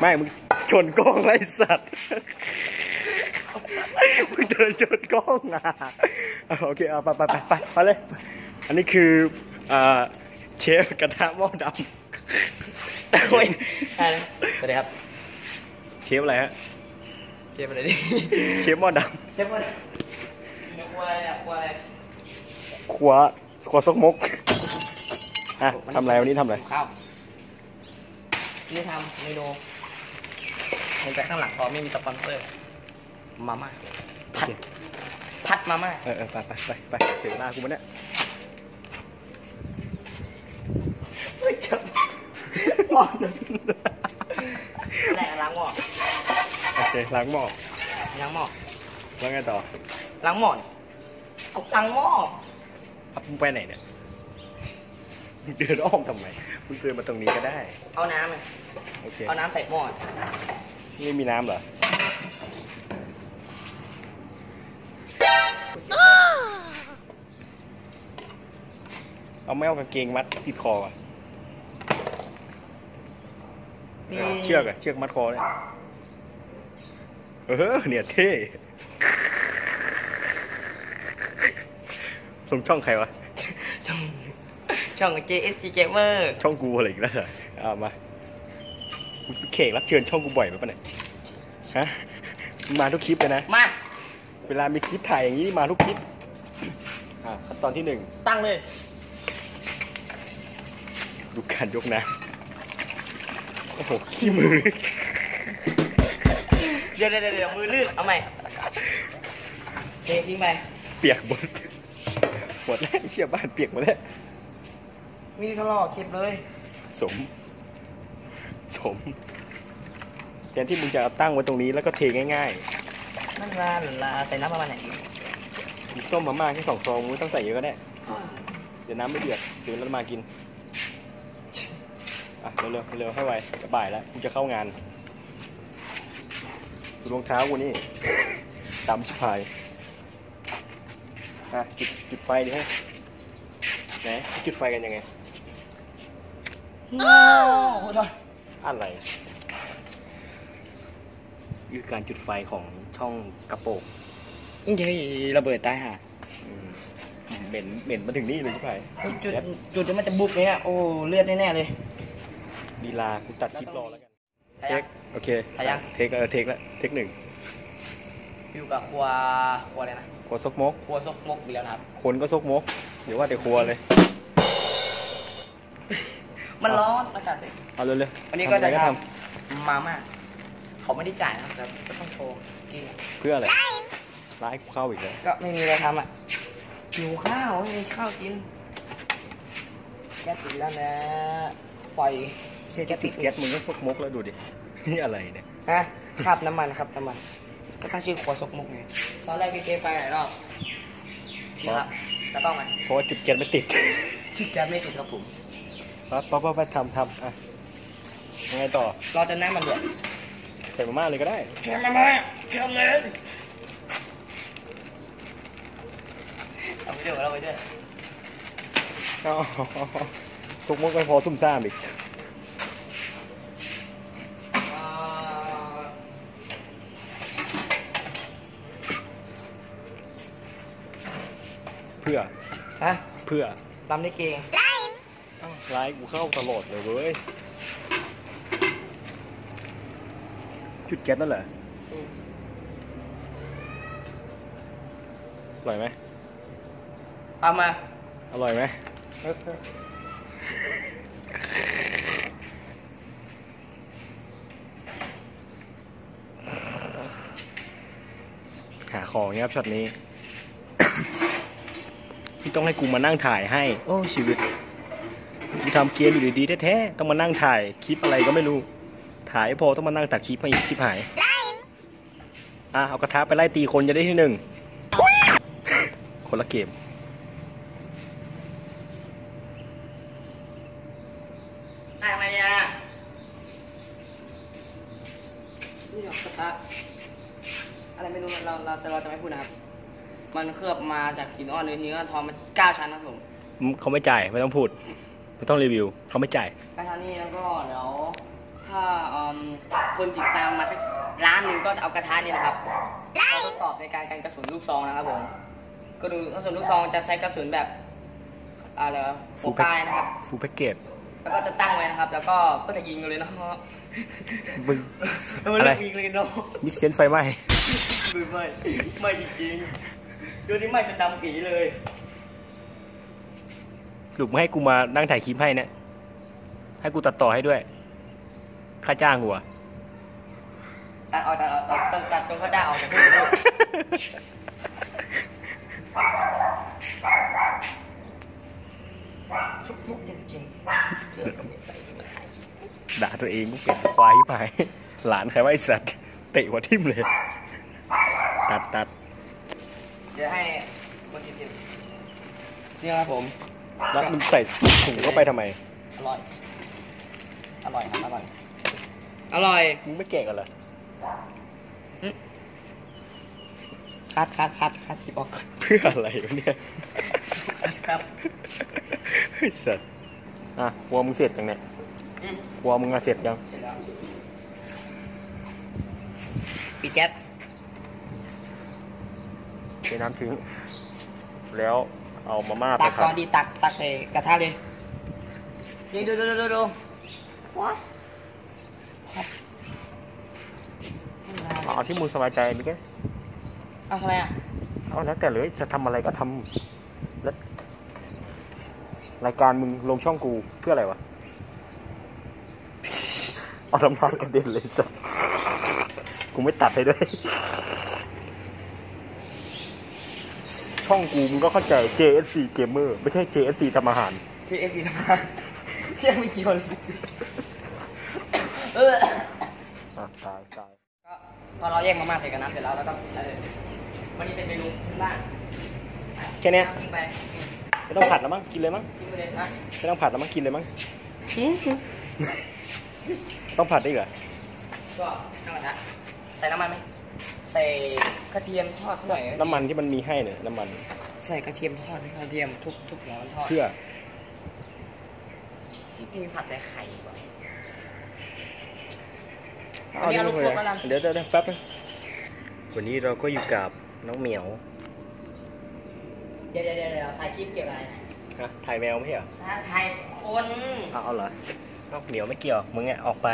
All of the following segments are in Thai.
ไม่มึงชนกล้องไรสัตว์ มึงเดินชนกล้องอะ โอเคเอาไปไปไปไปไปเลย อันนี้คือเชฟกระทะหม้อดำโอ้ยอะไรสวัสดีครับ เชฟอะไรฮะเกมอะไรดิ เชฟหม้อดำเชฟอะไรก ลัวอะไรอะกลัวอะไรำครัวครัวซกมกอะทำอะไรวันนี้ทำอะไรข้าวนี่ทำเมนูเห็นแต่ข้างหลังพอไม่มีสปอนเซอร์ มาม่าผัดผัดมาม่าเออเออไปไปไปไปเสียเวลากูมาเนี่ยไม่เจ็บหม้อแหละล้างหม้อโอเคล้างหม้อล้างหม้อแล้วไงต่อล้างหม้อนี่ เอาล้างหม้ออะมึงไปไหนเนี่ย มึงเดินอ้อมทำไม มึงเดินมาตรงนี้ก็ได้ เอาน้ำไงโอเคเอาน้ำใส่หม้อนี่มีน้ำเหรอเอาไม่เอากางเกงมัดติดคออะนี่เชือกอะเชือกมัดคอเนี่ยเออเนี่ยเท่ ลงช่องใครวะ ช่องช่อง JSG Gamer ช่องกูอะไรอีกแล้วเหรอเอามามึงเขกรับเชิญช่องกูบ่อยไหมปะเนี่ยฮะมึงมาทุกคลิปเลยนะ มา เวลามีคลิปถ่ายอย่างนี้มาทุกคลิปอะขั้นตอนที่หนึ่งตั้งเลย ดูการยกน้ำโอ้โหขี้มือ เดี๋ยวเดี๋ยวเดี๋ยวมือลื่นเอาใหม่เททิ้งไปเปียกหมด หมดแล้วเชี่ยบ้านเปียกหมดแล้ว มีทะเลาะเข็บเลย สม สมแทนที่มึงจะเอาตั้งไว้ตรงนี้แล้วก็เทง่ายนั่นลาหลันลาใส่น้ำประมาณไหนดีๆมึงต้มมาม่าแค่สองซองมึงไม่ต้องใส่เยอะก็ได้ เดี๋ยวน้ำไม่เดือดซื้อแล้วมากิน อะเร็วๆเร็วๆให้ไวจะบ่ายแล้วกูจะเข้างานดูรองเท้ากูนี่ตำชิบหาย อะจุดจุดไฟดิฮะไหนจุดไฟกันยังไงโอ้โหโดนอะไรคือการจุดไฟของช่องกระโปรงเฮ้ยระเบิดตายห่าอืมเหม็นเหม็นมาถึงนี่เลยใช่ไหมจุดจุดที่มันจะบุกเนี่ยโอ้เลือดแน่ๆเลยลีลากูตัดคลิปรอแล้วกันถ่ายเทยัคงโอเค ถ่ายยัง เทคเออเทคแล้วเทคหนึ่ง อยู่กับครัวครัวอะไรนะครัวซกมก ครัวซกมกอีกแล้วนะครับ คนก็ซกมกเดี๋ยวว่าแต่ครัวเลย มันร้อนอากาศเลยเอาเร็วๆวันนี้ก็จะทำอไรทำมาม่าเขาไม่ได้จ่ายนะครับแต่ก็ต้องโชว์กินเพื่ออะไรร้ายกูเข้าอีกแล้วก็ไม่มีอะไรทำอะหิวข้าวไม่มีข้าวกินแก๊สติดแล้วนะปล่อยเชี่ยจะติดแก๊สมึงก็ซกมกแล้วดูดิ นี่อะไรเนี่ย ฮะขับน้ำมันครับน้ำมัน ก็ตั้งชื่อครัวซกมุกไงตอนแรกพี่เจไปหลายรอบนี่ครับจะต้องไหมเพราะว่าจุดแก๊สไม่ติดชื่อแก๊สไม่ติดครับผมปั๊บปั๊บปั๊บทำทำอะยังไงต่อรอจนน้ำมันเดือดใส่มาม่าเลยก็ได้เชื่อมาไหมเชื่อเลยเอาไปด้วยเอาไปด้วยอ๋อซกมกไม่พอซุ่มซ่ามอีก เพื่อฮะเพื่อลำได้เก่งอ้าวไลน์กูเข้าตลอดเลยเว้ย จุดแก๊สนั่นเหรออืมอร่อยไหมเอามา อร่อยไหมหาของเงี้ยครับช็อตนี้ พี่ต้องให้กูมานั่งถ่ายให้ โอ้ชีวิตกูทำเกมอยู่ดีๆแท้ๆต้องมานั่งถ่ายคลิปอะไรก็ไม่รู้ ถ่ายไม่พอต้องมานั่งตัดคลิปให้อีกคลิปหายอะเอากระทะไปไล่ตีคนจะได้ที่หนึ่งคนละเกม มันเคลือบมาจากหินอ่อนหรือเนื้อทองมันเก้าชั้นครับผมเขาไม่จ่ายไม่ต้องพูดไม่ต้องรีวิวเขาไม่จ่ายก้าชั้นี้แล้วก็เดี๋ยวถ้าคนติดตามมาสักล้านหนึ่งก็จะเอากระทะนี่นะครับทดสอบในการการกระสุนลูกซองนะครับผมก็ดูกระสุนลูกซองจะใช้กระสุนแบบอะไรฟูวปายนะครับฟูแพ็กเกจแล้วก็จะตั้งไว้นะครับ แล้วก็ก็จะยิงเลยเนาะมึงอะไรยิงเลยเนาะมิกเซนไฟไหม้ไม่ไม่ไม่จริง ดูนี่ไหม้จนดำปีเลยสรุปไมให้กูมานั่งถ่ายคลิปให้เนะี่ยให้กูตัดต่อให้ด้วย ค่าจ้างกูอะตัดออกตัดออกตัดตัดตัดจนเขาด่าออกจากที่นี่ชุบมุกจริงๆเจอก็ไม่ใส่ที่มันหายด่าตัวเองกูเป็นควายไปหลานใครว่าไอสัตว์เตะหัวทิ่มเลย ตัดตัด เดี๋ยวให้คนชิมชิมเนี่ยครับผม แล้วมันใส่ถุงเข้าไปทำไม อร่อย อร่อยครับ อร่อย อร่อยมึงไม่เก่งกันเหรอคัดคัดคัดคัดกี่ปออกเพื่ออะไรวะเนี่ยครับเอ้สร็จอะครัวมึงเสร็จยังเนี่ยครัวมึงอะเสร็จยัง เสร็จแล้วปิดแก๊ส เทน้ำทิ้ง แล้วเอามาม่าไปตักตัก่อดนดีตักตักใส่กระทะเลยนี่ดูดูดูดูดูว้าวเอาที่มูลสบายใจมิกเอ้เอาทำไมอะเอาแล้วแต่เลยจะทำอะไรก็ทำแล้วรายการมึงลงช่องกูเพื่ออะไรวะเอาทำลายกระเด็นเลยสัสกูไม่ตัดให้ด้วย ช่องกูมึงก็เข้าใจ JSC Gamer ไม่ใช่ JSC ทำอาหาร JSC ทำอาหารเที่ยงไม่กี่ยวเลยเออตายตายก็พอเราแยกมาม่าใส่กับน้ำเสร็จแล้วแล้วก็วันนี้เป็นเมนูพื้นบ้านแค่นี้ไม่ต้องผัดแล้วมั้งกินเลยมั้งไม่ต้องผัดแล้วมั้งกินเลยมั้งต้องผัดได้เหรอก็นั่งกระะใส่น้ำมันไหม ใส่กระเทียมทอดหน่อยน้ำมันที่มันมีให้เนี่ยน้ำมัน ใส่กระเทียมทอดกระเทียมทุกทุบร้อนทอดเพื่อที่กิผัดใส่ไข่ดีกว่าเอาเดี๋ยวเดี๋ยวเดี๋ยวแป๊บนึวันนี้เราก็อยู่กับน้องเหมียว เดี๋ยวเดี๋ยวเดี๋ยวถ่ายคลิปเกี่ยวอะไรฮะถ่ายแมวไม่เหรอถ่ายคนเอาเอาเหรอน้องเหมียวไม่เกี่ยวมึงไงออกไป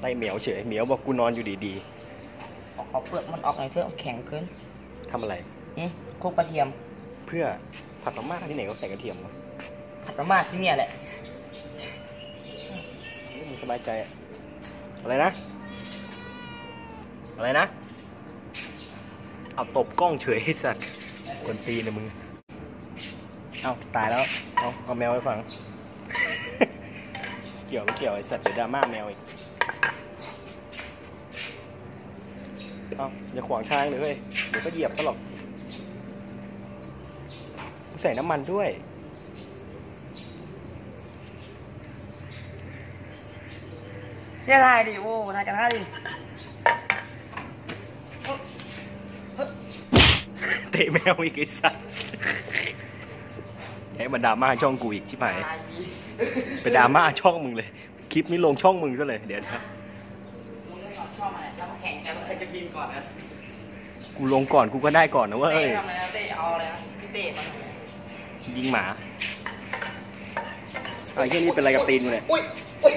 ไล่เหมียวเฉยเหมียวบอกกูนอนอยู่ดีๆ ขอเปลือกมันออกหน่อยเถอะแข็งขึ้นทำอะไรหึคลุกกระเทียม เพื่อผัดมาม่าที่ไหนก็ใส่กระเทียมวะผัดมาม่าที่เนี่ยแหละม่มีสบายใจอะอะไรนะ อะไรนะ เอาตบกล้องเฉยไอ้สัตว์คนตีนะมึง เอาตายแล้วเอาเอาแมวไปฟัง เกี่ยวไม่เกี่ยวไอ้สัตว์เดี๋ดราม่าแมวอีก เอาอย่าขวางทางเลยเว้ยเดี๋ยวก็เหยียบเขหรอกใส่น้ำมันด้วยเนี่ยทายดิโอ้ถ่ายกันถ่าดิเตะแมวอีกไอ้สัสให้บรรดาม่าช่องกูอีกใช่ไหมไปดาม่าช่องมึงเลย คลิปนี้ลงช่องมึงซะเลยเดี๋ยวครับ ทีก่อนนะกูลงก่อนกูก็ได้ก่อนนะเว้ย เตะทำไมนะเตะเอาเลยนะพี่เตะมันยิงหมาไอ้เหี้ยนี่เป็นอะไรกับตีนกูเนี่ย อุ้ยอุ้ย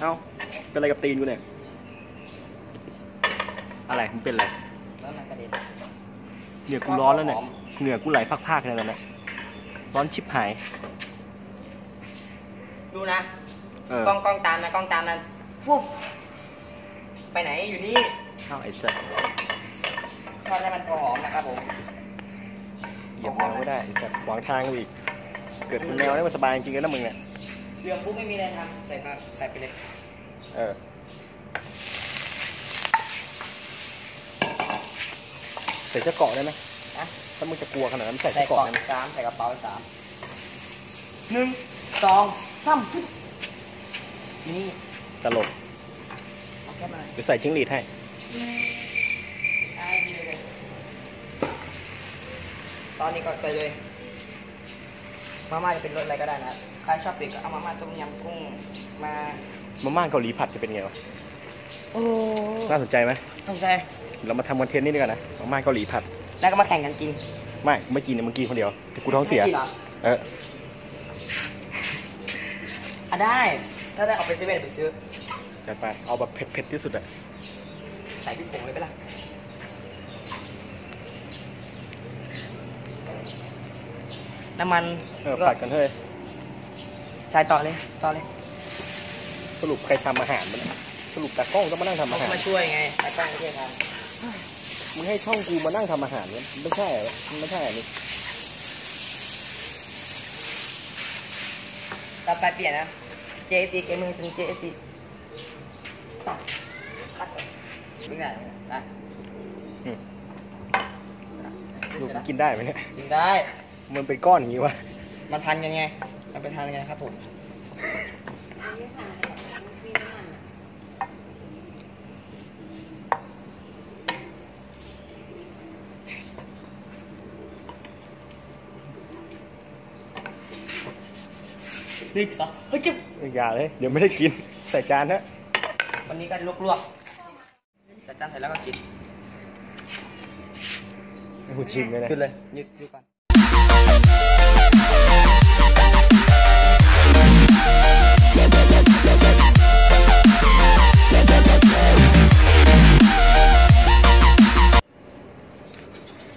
เอ้า เป็นอะไรกับตีนกูเนี่ย อะไรมันเป็นอะไรเหนือกูร้อนแล้วเนี่ย เหนือกูไหลพักๆเลยตอนเนี้ยร้อนชิบหาย ดูนะกล้องกล้องตามนะกล้องตามนะฟุบ ไปไหนอยู่นี่ข้าวไอ้สัตว์ทอดให้มันหอมนะครับผมเหยียบแมวไม่ได้ไอ้สัตววางทางอีก เกิดคุณแมวได้มันสบายจริงๆนะมึงเนี่ยเรื่องปุ๊บไม่มีอะไรทำใส่ตาใส่ไปเลย เออใส่เสื้อเกาะได้ไหมถ้ามึงจะกลัวขนาดนั้นใส่ใส่เกาะกล่งสามใส่กระเป๋าสามหนึ่งสองสามชุดนี่ตลก จะใส่จิ้งหรีดให้ตอนนี้ก็ใส่เลย มาม่าจะเป็นรสอะไรก็ได้นะใครชอบเผ็ดก็เอามาม่าต้มยำกุ้งมามาม่าเกาหลีผัดจะเป็นไงวะโอ้น่าสนใจไหมสนใจเรามาทำคอนเทนต์นี่ดีกว่านะมาม่าเกาหลีผัด แล้วก็มาแข่งกันกิน ไม่ไม่กินเนี่ยมึงกี้คนเดียวกูท้องเสียเอออะได้ ถ้าได้เอาไปซื้อไปซื้อ จัดไปเอาแบบเผ็ดๆที่สุดอะใส่พริกผงเลยไปละน้ำมันเออผัดกันเฮ้ยใส่ต่อเลยต่อเลย สรุปใครทำอาหารมันยสรุปตากล้องต้องมานั่งทำเขาอาหาร มาช่วยไงแล้วก็มาช่วยกันมึงให้ช่องกูมานั่งทำอาหารเนี่ยไม่ใช่เหรอมันไม่ใช่อันนี้ต่อไปเปลี่ยนนะ JSC เกมมือเป็น JSC ตัดคัดก่อ นนี่ไงนะอืมดูกินได้ไหมเนี่ย กินได้ มันเป็นก้อนอย่างงี้วะ มันพันกันไง มันเป็นพันกันครับผมนี่สองเฮ้ยจิ๊บอย่าเลย เดี๋ยวไม่ได้กิน ใส่จานนะ วันนี้ก็ลวกๆจัดจานเสร็จแล้วก็กินให้กูชิมเลยนะขึ้นเลยยึดยึดก่อน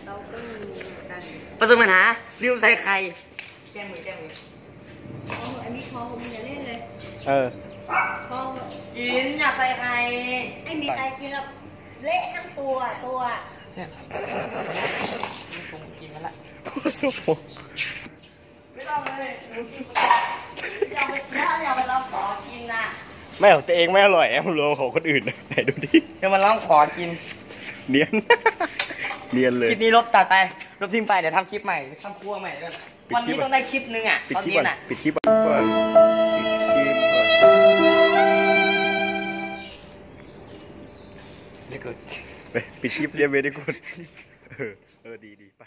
เราก็มีกันประสบปัญหาลืมใส่ไข่แก้มือแก้มือเอาอันนี้พอผมอย่าเล่นเลย เออ พอกินอยากใส่ไข่ไอ้มีใครกินแล้วเละทั้งตัวตัวเนี่ยนี่ผมกินมาละสุโขไม่ต้องเลยหนูกินมาละอย่าไปถ้าอย่าไปรับขอกินนะไม่ของตัวเองไม่อร่อยแอมโลของคนอื่นนะไหนดูดิเดี๋ยวมาร้องขอกิน เนียนเนียนเลยคลิปนี้ลบตัดไปลบทิ้งไปเดี๋ยวทำคลิปใหม่ทำครัวใหม่ด้วยปิดวันคลินี้ปต้องได้คลิปนึงอะปิดตอนคลิปเย็ก่อนนอะปิดคลิปก่อน ก่อนไม่เกิดไปปิดคลิปเรียนเวดีกูดเออ เออ ดีดีไป